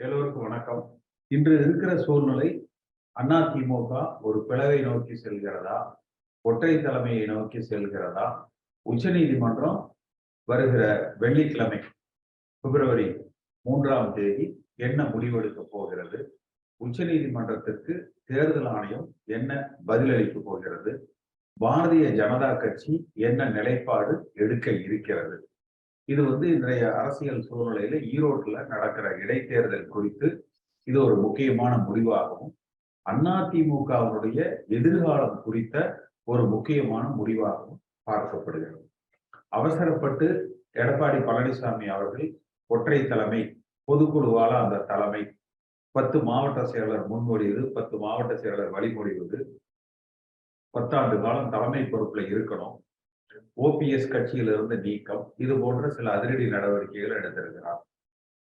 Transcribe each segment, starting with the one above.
எல்லோருக்கும் வணக்கம். இன்று இருக்கிற சூழ்நிலை அண்ணா திமுக ஒரு பிளவை நோக்கி செல்கிறதா? ஒற்றை தலைமையை நோக்கி செல்கிறதா? உச்சநீதிமன்றம் வருகிற வெள்ளிக்கிழமை பிப்ரவரி மூன்றாம் தேதி என்ன முடிவெடுக்க போகிறது? உச்சநீதிமன்றத்திற்கு தேர்தல் ஆணையம் என்ன பதிலளிக்க போகிறது? பாரதிய ஜனதா கட்சி என்ன நிலைப்பாடு எடுக்க இருக்கிறது? இது வந்து இன்றைய அரசியல் சூழ்நிலையில ஈரோட்டில் நடக்கிற இடைத்தேர்தல் குறித்து இது ஒரு முக்கியமான முடிவாகவும் அதிமுகவினுடைய எதிர்காலம் குறித்த ஒரு முக்கியமான முடிவாகவும் பார்க்கப்படுகிறது. அவசரப்பட்டு எடப்பாடி பழனிசாமி அவர்கள் ஒற்றை தலைமை பொதுக்குழுவால அந்த தலைமை பத்து மாவட்ட செயலர் முன்மொழிவது பத்து மாவட்ட செயலர் வழிமொழிவது பத்தாண்டு காலம் தலைமை பொறுப்புல இருக்கணும். ஓபிஎஸ் கட்சியிலிருந்து நீக்கம் இது போன்ற சில அதிரடி நடவடிக்கைகள் எடுத்திருக்கிறார்.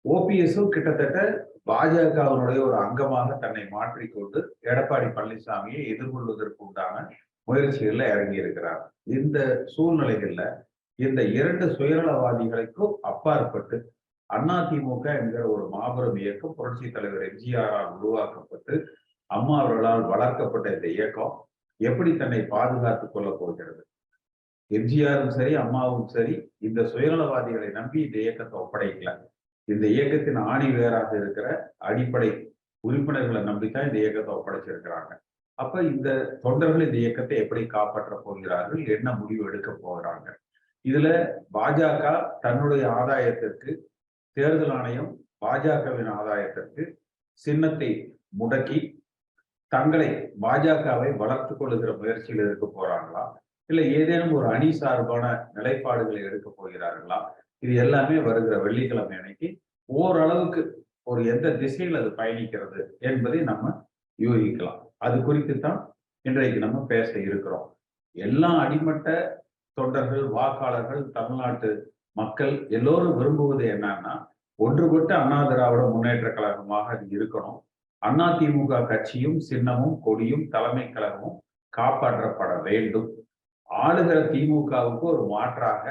ஓபிஎஸும் கிட்டத்தட்ட பாஜகவினுடைய ஒரு அங்கமாக தன்னை மாற்றிக்கொண்டு எடப்பாடி பழனிசாமியை எதிர்கொள்வதற்கு உண்டான முயற்சிகள்ல இறங்கி இருக்கிறார் இந்த சூழ்நிலைகள்ல இந்த இரண்டு சுயநலவாதிகளுக்கும் அப்பாற்பட்டு அதிமுக என்கிற ஒரு மாபெரும் இயக்கம் புரட்சி தலைவர் எம்ஜிஆரால் உருவாக்கப்பட்டு அம்மா அவர்களால் வளர்க்கப்பட்ட இந்த இயக்கம் எப்படி தன்னை பாதுகாத்துக் கொள்ள போகிறது? எம்ஜிஆரும் சரி அம்மாவும் சரி இந்த சுயநலவாதிகளை நம்பி இந்த இயக்கத்தை ஒப்படைக்கல. இந்த இயக்கத்தின் ஆணி வேறாக இருக்கிற அடிப்படை உறுப்பினர்களை நம்பித்தான் இந்த இயக்கத்தை ஒப்படைச்சிருக்கிறாங்க. அப்ப இந்த தொண்டர்கள் இந்த இயக்கத்தை எப்படி காப்பாற்ற போகிறார்கள்? என்ன முடிவு எடுக்க போகிறாங்க? இதுல பாஜக தன்னுடைய ஆதாயத்திற்கு தேர்தல் ஆணையம் பாஜகவின் ஆதாயத்திற்கு சின்னத்தை முடக்கி தங்களை பாஜகவை வளர்த்து கொள்ளுகிற முயற்சியில் இருக்க போறாங்களா? இல்ல ஏதேனும் ஒரு அணி சார்பான நிலைப்பாடுகளை எடுக்க போகிறார்களா? இது எல்லாமே வருகிற வெள்ளிக்கிழமை அன்னைக்கு ஓரளவுக்கு ஒரு எந்த திசையில் அது பயணிக்கிறது என்பதை நம்ம யூகிக்கலாம். அது குறித்து தான் இன்றைக்கு நம்ம பேச இருக்கிறோம். எல்லா அடிமட்ட தொண்டர்கள் வாக்காளர்கள் தமிழ்நாட்டு மக்கள் எல்லோரும் விரும்புவது என்னன்னா ஒன்றுபட்ட அண்ணா திராவிட முன்னேற்ற கழகமாக அது இருக்கணும். அண்ணா திமுக கட்சியும் சின்னமும் கொடியும் தலைமை கழகமும் காப்பாற்றப்பட வேண்டும். ஆளுகிற திமுகவுக்கு ஒரு மாற்றாக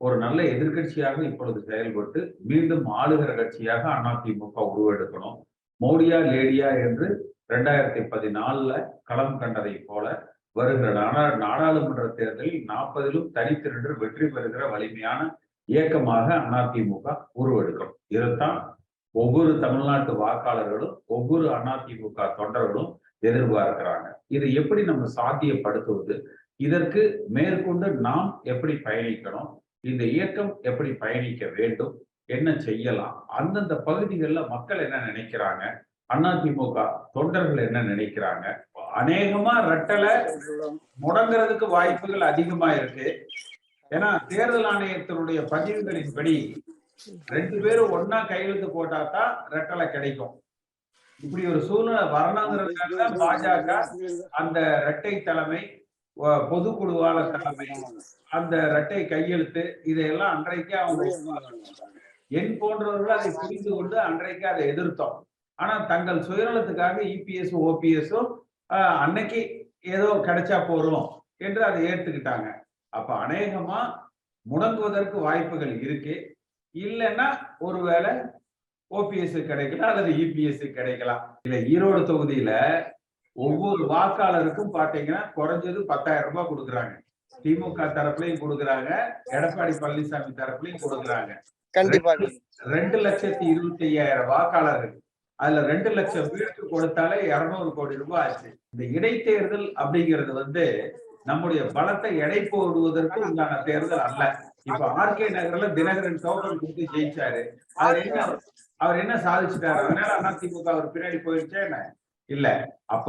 ஒரு நல்ல எதிர்கட்சியாக இப்பொழுது செயல்பட்டு மீண்டும் ஆளுகிற கட்சியாக அதிமுக உருவெடுக்கணும். மோடியா லேடியா என்று ரெண்டாயிரத்தி பதினாலுல களம் கண்டதை போல வருகிற நாடா நாடாளுமன்ற தேர்தலில் நாற்பதிலும் தனித்திரண்டு வெற்றி பெறுகிற வலிமையான இயக்கமாக அதிமுக உருவெடுக்கணும். இதுதான் ஒவ்வொரு தமிழ்நாட்டு வாக்காளர்களும் ஒவ்வொரு அதிமுக தொண்டர்களும் எதிர்பார்க்கிறாங்க. இதை எப்படி நம்ம சாத்தியப்படுத்துவது? இதற்கு மேற்கொண்டு நாம் எப்படி பயணிக்கணும் இந்த இயக்கம் எப்படி பயணிக்க வேண்டும் என்ன செய்யலாம் அந்தந்த பகுதிகளில் மக்கள் என்ன நினைக்கிறாங்க அதிமுக தொண்டர்கள் என்ன நினைக்கிறாங்க அநேகமா ரெட்டலை முடங்குறதுக்கு வாய்ப்புகள் அதிகமா இருக்கு. ஏன்னா தேர்தல் ஆணையத்தினுடைய பதிவுகளின்படி ரெண்டு பேரும் ஒன்னா கையெழுத்து போட்டா தான் ரெட்டலை கிடைக்கும். இப்படி ஒரு சூழ்நிலை வரணுங்கிறதுனால பாஜக அந்த இரட்டை தலைமை பொதுக்குழுவாளர் தலைமை அந்த இரட்டை கையெழுத்து இதையெல்லாம் அன்றைக்கே அவங்க என் போன்றவர்கள் அதை புரிந்து கொண்டு அன்றைக்கு அதை எதிர்த்தோம். ஆனா தங்கள் சுயநலத்துக்காக இபிஎஸ் ஓபிஎஸும் அன்னைக்கு ஏதோ கிடைச்சா போறோம் என்று அதை ஏத்துக்கிட்டாங்க அப்ப அநேகமா முடங்குவதற்கு வாய்ப்புகள் இருக்கு. இல்லைன்னா ஒருவேளை ஓபிஎஸ் கிடைக்கலாம் அல்லது இபிஎஸ் கிடைக்கலாம். இல்ல ஈரோடு தொகுதியில ஒவ்வொரு வாக்காளருக்கும் பாத்தீங்கன்னா குறைஞ்சது பத்தாயிரம் ரூபாய் கொடுக்குறாங்க. திமுக தரப்புலையும் கொடுக்குறாங்க. எடப்பாடி பழனிசாமி தரப்புலையும் கொடுக்குறாங்க. கண்டிப்பா. ரெண்டு லட்சத்தி இருபத்தி ஐயாயிரம் வாக்காளர்கள். அதுல ரெண்டு லட்சம் பேருக்கு கொடுத்தாலே இருநூறு கோடி ரூபாய் ஆச்சு. இந்த இடைத்தேர்தல் அப்படிங்கிறது வந்து நம்முடைய பலத்தை எடை போடுவதற்கு உண்டான தேர்தல் அல்ல. இப்ப ஆர்கே நகர்ல தினகரன் டோக்கன் கொடுத்து ஜெயிச்சாரு. அவர் என்ன அவர் என்ன சாதிச்சுட்டாரு? அதனால அதிமுக அவர் பின்னாடி போயிடுச்சா என்ன? இல்ல. அப்ப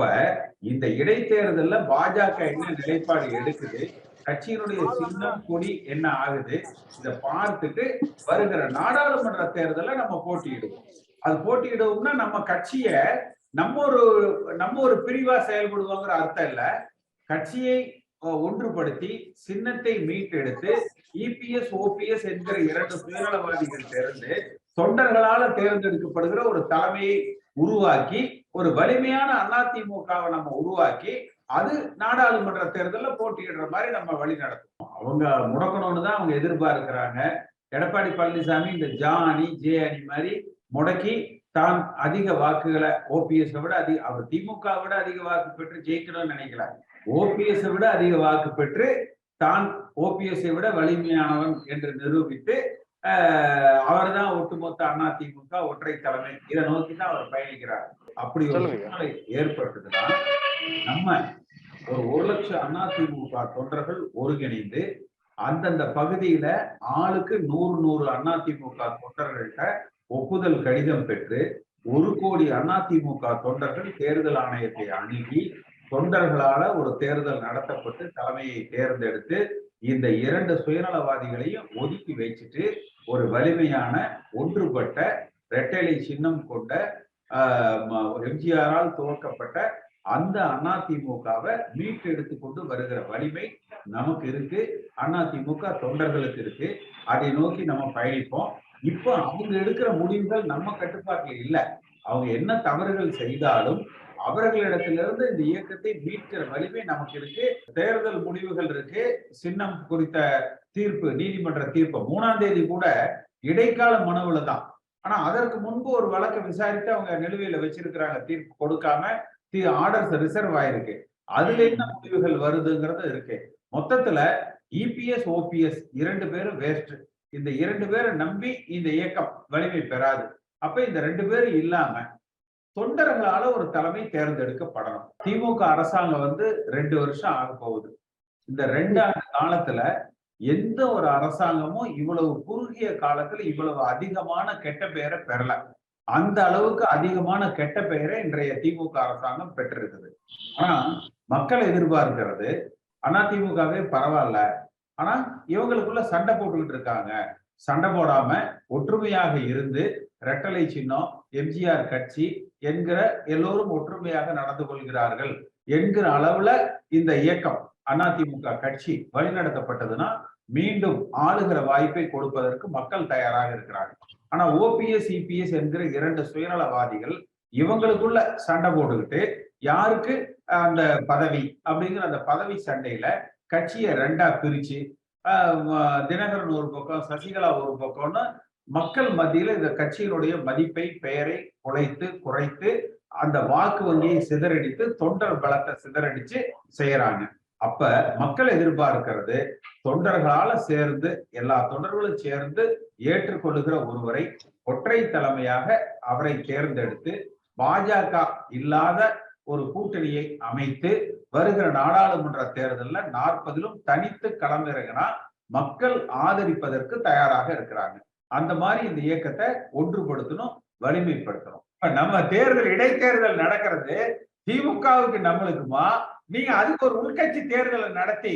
இந்த இடைத்தேர்தல்ல பாஜக என்ன நிலைப்பாடு எடுக்குது? கட்சியினுடைய சின்னம் கொடி என்ன ஆகுது? இத பார்த்துட்டு வருகிற நாடாளுமன்ற தேர்தலை நம்ம போட்டியிடுவோம். அது போட்டியிடுவோம்னா நம்ம கட்சிய நம்ம ஒரு நம்ம ஒரு பிரிவா செயல்படுவோங்கிற அர்த்தம் இல்ல. கட்சியை ஒன்றுபடுத்தி சின்னத்தை மீட்டெடுத்து இபிஎஸ் ஓபிஎஸ் என்கிற இரண்டு சுயநலவாதிகள் தேர்ந்து தொண்டர்களால தேர்ந்தெடுக்கப்படுகிற ஒரு தலைமையை உருவாக்கி ஒரு வலிமையான அதிமுகவை நம்ம உருவாக்கி அது நாடாளுமன்ற தேர்தலில் போட்டியிடுற மாதிரி நம்ம வழி நடத்தணும் அவங்க முடக்கணும்னு தான் அவங்க எதிர்பார்க்கிறாங்க. எடப்பாடி பழனிசாமி இந்த ஜா அணி ஜே அணி மாதிரி முடக்கி தான் அதிக வாக்குகளை ஓபிஎஸ் விட அதிக அவர் திமுக விட அதிக வாக்கு பெற்று ஜெயிக்கணும்னு நினைக்கல. ஓபிஎஸ் விட அதிக வாக்கு பெற்று தான் ஓபிஎஸ்ஐ விட வலிமையானவன் என்று நிரூபித்து அவர்தான் ஒட்டுமொத்த அண்ணா திமுக ஒற்றை தலைமை இதை நோக்கி தான் அவர் பயணிக்கிறார் அப்படி ஒரு. சூழ்நிலை ஏற்பட்டதுன்னா நம்ம ஒரு ஒரு லட்சம் அதிமுக தொண்டர்கள் ஒருங்கிணைந்து அந்தந்த பகுதியில ஆளுக்கு நூறு நூறு அதிமுக தொண்டர்கள்ட்ட ஒப்புதல் கடிதம் பெற்று ஒரு கோடி அதிமுக தொண்டர்கள் தேர்தல் ஆணையத்தை அணுகி தொண்டர்களால ஒரு தேர்தல் நடத்தப்பட்டு தலைமையை தேர்ந்தெடுத்து இந்த இரண்டு சுயநலவாதிகளையும் ஒதுக்கி வச்சுட்டு ஒரு வலிமையான ஒன்றுபட்ட இரட்டைலை சின்னம் கொண்ட எம்ஜிஆரால் துவக்கப்பட்ட அந்த அதிமுகவை மீட்டெடுத்து கொண்டு வருகிற வலிமை நமக்கு இருக்கு. அதிமுக தொண்டர்களுக்கு இருக்கு. அதை நோக்கி நம்ம பயணிப்போம். இப்போ அவங்க எடுக்கிற முடிவுகள் நம்ம கட்டுப்பாட்டில் இல்லை. அவங்க என்ன தவறுகள் செய்தாலும் அவர்களிடத்திலிருந்து இந்த இயக்கத்தை மீட்கிற வலிமை நமக்கு இருக்கு. தேர்தல் முடிவுகள் இருக்கு. சின்னம் குறித்த தீர்ப்பு நீதிமன்ற தீர்ப்பு மூணாம் தேதி கூட இடைக்கால மனுவில் தான். ஆனா அதற்கு முன்பு ஒரு வழக்கை விசாரித்து அவங்க நிலுவையில வச்சிருக்கிறாங்க. தீர்ப்பு கொடுக்காம தீ ஆர்டர்ஸ் ரிசர்வ் ஆயிருக்கு. அதுல என்ன முடிவுகள் வருதுங்கிறது இருக்கு. மொத்தத்துல இபிஎஸ் ஓபிஎஸ் இரண்டு பேரும் வேஸ்ட் இந்த இரண்டு பேரை நம்பி இந்த இயக்கம் வலிமை பெறாது. அப்ப இந்த ரெண்டு பேரும் இல்லாம தொண்டர்களால ஒரு தலைமை தேர்ந்தெடுக்கப்படணும். திமுக அரசாங்கம் வந்து ரெண்டு வருஷம் ஆக போகுது. இந்த ரெண்டு ஆண்டு காலத்துல எந்த ஒரு அரசாங்கமும் இவ்வளவு குறுகிய காலத்துல இவ்வளவு அதிகமான கெட்ட பெயரை பெறல. அந்த அளவுக்கு அதிகமான கெட்ட பெயரை இன்றைய திமுக அரசாங்கம் பெற்றிருக்குது. ஆனா மக்கள் எதிர்பார்க்கிறது அதிமுகவே பரவாயில்ல. ஆனா இவங்களுக்குள்ள சண்டை போட்டுக்கிட்டு இருக்காங்க. சண்டை போடாம ஒற்றுமையாக இருந்து ரெட்டலை சின்னம் எம்ஜிஆர் கட்சி என்கிற எல்லோரும் ஒற்றுமையாக நடந்து கொள்கிறார்கள் என்கிற அளவுல இந்த இயக்கம் அதிமுக கட்சி வழிநடத்தப்பட்டதுன்னா மீண்டும் ஆளுகிற வாய்ப்பை கொடுப்பதற்கு மக்கள் தயாராக இருக்கிறார்கள். ஆனா ஓபிஎஸ் இபிஎஸ் என்கிற இரண்டு சுயநலவாதிகள் இவங்களுக்குள்ள சண்டை போட்டுக்கிட்டு யாருக்கு அந்த பதவி அப்படிங்கிற அந்த பதவி சண்டையில கட்சியை ரெண்டா பிரிச்சு தினகரன் ஒரு பக்கம் சசிகலா ஒரு பக்கம்னு மக்கள் மத்தியில இந்த கட்சியினுடைய மதிப்பை பெயரை குலைத்து குறைத்து அந்த வாக்கு வங்கியை சிதறடித்து தொண்டர் பலத்தை சிதறடிச்சு செய்யறாங்க. அப்ப மக்கள் எதிர்பார்க்கிறது தொண்டர்களால சேர்ந்து எல்லா தொண்டர்களும் சேர்ந்து ஏற்றுக்கொள்ளுகிற ஒருவரை ஒற்றை தலைமையாக அவரை தேர்ந்தெடுத்து பாஜக இல்லாத ஒரு கூட்டணியை அமைத்து வருகிற நாடாளுமன்ற தேர்தலில் நாற்பதிலும் தனித்து களமிறங்கினா மக்கள் ஆதரிப்பதற்கு தயாராக இருக்கிறாங்க. அந்த மாதிரி இந்த இயக்கத்தை ஒன்றுபடுத்தணும் வலிமைப்படுத்தணும். இப்ப நம்ம தேர்தல் இடைத்தேர்தல் நடக்கிறது திமுகவுக்கு நம்மளுக்குமா? நீங்க அதுக்கு ஒரு உள்கட்சி தேர்தலை நடத்தி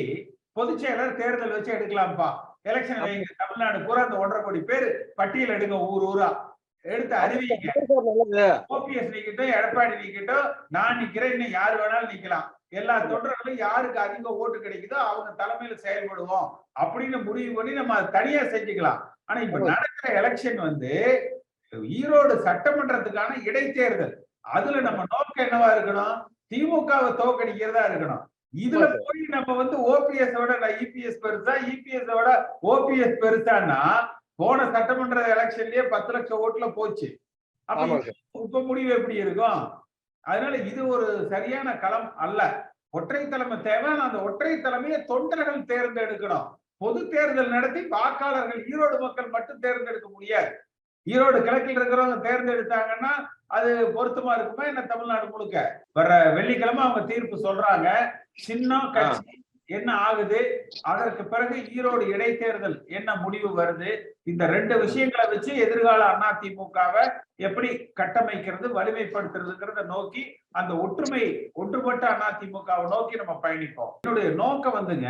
பொதுச் செயலர் தேர்தல் வச்சு எடுக்கலாம்ப்பா. எலெக்ஷன் தமிழ்நாடு பூரா அந்த ஒன்றரை கோடி பேர் பட்டியல் எடுங்க ஊர் ஊரா. எடுத்து அறிவிங்க ஓபிஎஸ் நிக்கட்டும் எடப்பாடி நிக்கட்டும் நான் நிக்கிறேன் இன்னும் யாரு வேணாலும் நிக்கலாம். எல்லா தொண்டர்களும் யாருக்கு அதிக ஓட்டு கிடைக்குதோ அவங்க தலைமையில செயல்படுவோம் அப்படின்னு முடிவு பண்ணி நம்ம தனியா செஞ்சுக்கலாம். ஆனா இப்ப நடக்கிற எலெக்ஷன் வந்து ஈரோடு சட்டமன்றத்துக்கான இடைத்தேர்தல். அதுல நம்ம நோக்கம் என்னவா இருக்கணும்? திமுகவை தோக்கடிக்கிறதா இருக்கணும். இதுல போய் நம்ம வந்து ஓபிஎஸ் விட இபிஎஸ் பெருசா இபிஎஸ் விட ஓபிஎஸ் பெருசான்னா போன சட்டமன்ற எலெக்ஷன்லயே பத்து லட்சம் ஓட்டுல போச்சு. அப்ப இப்ப முடிவு எப்படி இருக்கும்? அதனால இது ஒரு சரியான களம் அல்ல. ஒற்றை தலைமை தேவை. அந்த ஒற்றை தலைமையை தொண்டர்கள் தேர்ந்தெடுக்கணும். பொது தேர்தல் நடத்தி வாக்காளர்கள் ஈரோடு மக்கள் மட்டும் தேர்ந்தெடுக்க முடியாது. ஈரோடு கிழக்கில் இருக்கிறவங்க தேர்ந்தெடுத்தாங்கன்னா அது பொருத்தமா இருக்குமா? என்ன தமிழ்நாடு முழுக்க? வர வெள்ளிக்கிழமை அவங்க தீர்ப்பு சொல்றாங்க. சின்னம் கட்சி என்ன ஆகுது? அதற்கு பிறகு ஈரோடு இடைத்தேர்தல் என்ன முடிவு வருது? இந்த ரெண்டு விஷயங்களை வச்சு எதிர்கால அதிமுகவை எப்படி கட்டமைக்கிறது வலிமைப்படுத்துறதுங்கிறத நோக்கி அந்த ஒற்றுமை ஒன்றுபட்ட அதிமுகவை நோக்கி நம்ம பயணிப்போம். என்னுடைய நோக்கம் வந்துங்க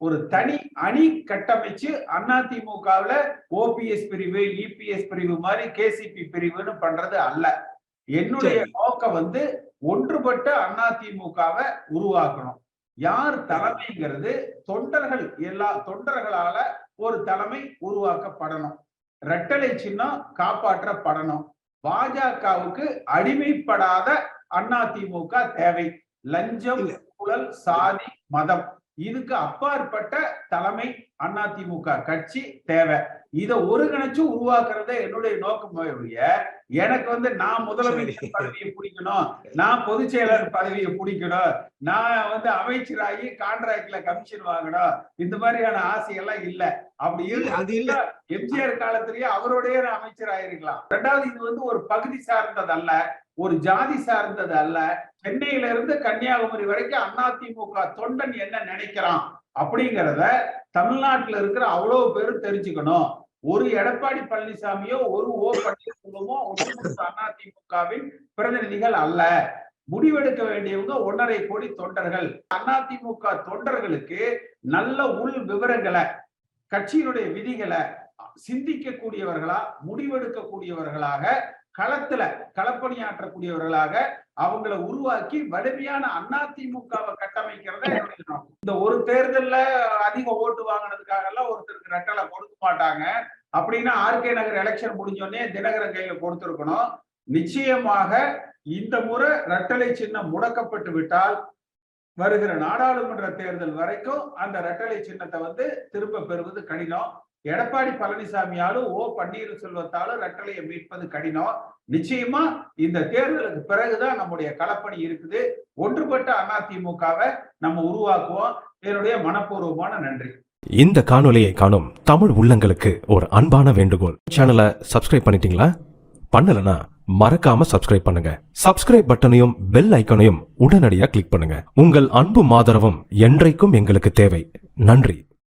ஒரு தனி அணி கட்டமைச்சு அதிமுகவுல ஓபிஎஸ் பிரிவு இபிஎஸ் பிரிவு மாதிரி கேசிபி பிரிவுன்னு பண்றது அல்ல. என்னுடைய நோக்கம் வந்து ஒன்றுபட்ட அதிமுகவை உருவாக்கணும். யார் தலைமைங்கிறது தொண்டர்கள் எல்லா தொண்டர்களால ஒரு தலைமை உருவாக்கப்படணும். ரெட்டலை சின்னம் காப்பாற்றப்படணும். பாஜகவுக்கு அடிமைப்படாத அதிமுக தேவை. லஞ்சம் ஊழல் சாதி மதம். இதுக்கு அப்பாற்பட்ட தலைமை அதிமுக கட்சி தேவை. இதை ஒருங்கிணைச்சு உருவாக்குறத என்னுடைய நோக்கமே எனக்கு வந்து நான் முதலமைச்சர் பதவியை பிடிக்கணும் நான் பொதுச் செயலர் பதவியை பிடிக்கணும் நான் வந்து அமைச்சராகி கான்ட்ராக்ட்ல கமிஷன் வாங்கணும் இந்த மாதிரியான ஆசையெல்லாம் இல்ல. அப்படி அது இல்ல. எம்ஜிஆர் காலத்திலேயே அவரோடய அமைச்சர் ஆயிருக்கலாம் ரெண்டாவது இது வந்து ஒரு பகுதி சார்ந்தது அல்ல ஒரு ஜாதி சார்ந்தது அல்ல. சென்னையில இருந்து கன்னியாகுமரி வரைக்கும் அதிமுக தொண்டன் என்ன நினைக்கிறான் அப்படிங்கிறத தமிழ்நாட்டுல இருக்கிற அவ்வளவு பேரும் தெரிஞ்சுக்கணும். ஒரு எடப்பாடி பழனிசாமியோ ஒரு ஓ பன்னீர்செல்வமோ ஒட்டுமொத்த அதிமுகவின் பிரதிநிதிகள் அல்ல. முடிவெடுக்க வேண்டியவங்க ஒன்றரை கோடி தொண்டர்கள். அதிமுக தொண்டர்களுக்கு நல்ல உள் விவரங்களை கட்சியினுடைய விதிகளை சிந்திக்கக்கூடியவர்களா முடிவெடுக்கக்கூடியவர்களாக களத்துல களப்பணியாற்றக்கூடியவர்களாக அவங்கள உருவாக்கி வலிமையான அதிமுகவை கட்டமைக்கிறத என்னுடைய நோக்கம். இந்த ஒரு தேர்தல்ல அதிக ஓட்டு வாங்கினதுக்காக எல்லாம் ஒருத்தருக்கு ரெட்டலை கொடுக்க மாட்டாங்க. அப்படின்னா ஆர்கே நகர் எலெக்ஷன் முடிஞ்சோடனே தினகரன் கையில கொடுத்திருக்கணும். நிச்சயமாக இந்த முறை ரெட்டலை சின்னம் முடக்கப்பட்டு விட்டால் வருகிற நாடாளுமன்ற தேர்தல் வரைக்கும் அந்த ரெட்டலை சின்னத்தை வந்து திரும்ப பெறுவது கடினம். எடப்பாடி பழனிசாமியாலும் ஓ பன்னீர்செல்வத்தாலும் ரெட்டலையை மீட்பது கடினம். நிச்சயமா இந்த தேர்தலுக்கு பிறகுதான் நம்முடைய களப்பணி இருக்குது. ஒன்றுபட்ட அதிமுகவை நம்ம உருவாக்குவோம். என்னுடைய மனப்பூர்வமான நன்றி. இந்த காணொலியை காணும் தமிழ் உள்ளங்களுக்கு ஒரு அன்பான வேண்டுகோள். சேனலை சப்ஸ்கிரைப் பண்ணிட்டீங்களா? பண்ணலனா மறக்காம சப்ஸ்கிரைப் பண்ணுங்க. சப்ஸ்கிரைப் பட்டனையும் பெல் ஐக்கனையும் உடனடியாக கிளிக் பண்ணுங்க. உங்கள் அன்பும் மாதரவும் என்றைக்கும் எங்களுக்கு தேவை. நன்றி.